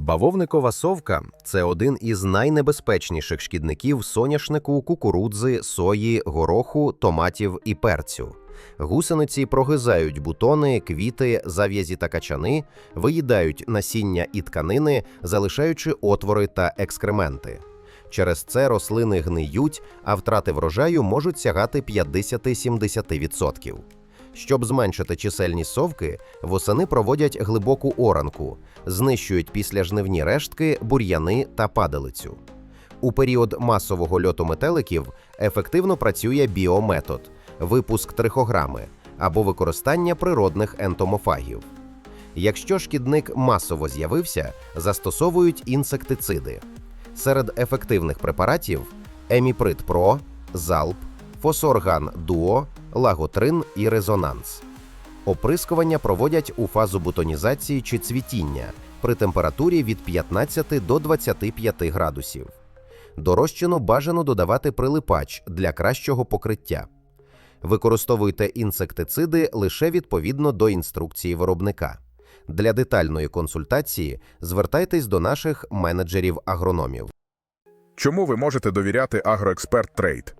Бавовникова совка це один із найнебезпечніших шкідників соняшнику, кукурудзи, сої, гороху, томатів і перцю. Гусениці прогризають бутони, квіти, зав'язі та качани, виїдають насіння і тканини, залишаючи отвори та екскременти. Через це рослини гниють, а втрати врожаю можуть сягати 50-70%. Щоб зменшити чисельність совки, восени проводять глибоку оранку, знищують післяжнивні рештки, бур'яни та падалицю. У період масового льоту метеликів ефективно працює біометод випуск трихограми або використання природних ентомофагів. Якщо шкідник масово з'явився, застосовують інсектициди. Серед ефективних препаратів еміприд Про, Залп, Фосорган Дуо, Лаготрин і Резонанс. Оприскування проводять у фазу бутонізації чи цвітіння при температурі від 15 до 25 градусів. До бажано додавати прилипач для кращого покриття. Використовуйте інсектициди лише відповідно до інструкції виробника. Для детальної консультації звертайтесь до наших менеджерів-агрономів. Чому ви можете довіряти Агроексперт Трейд?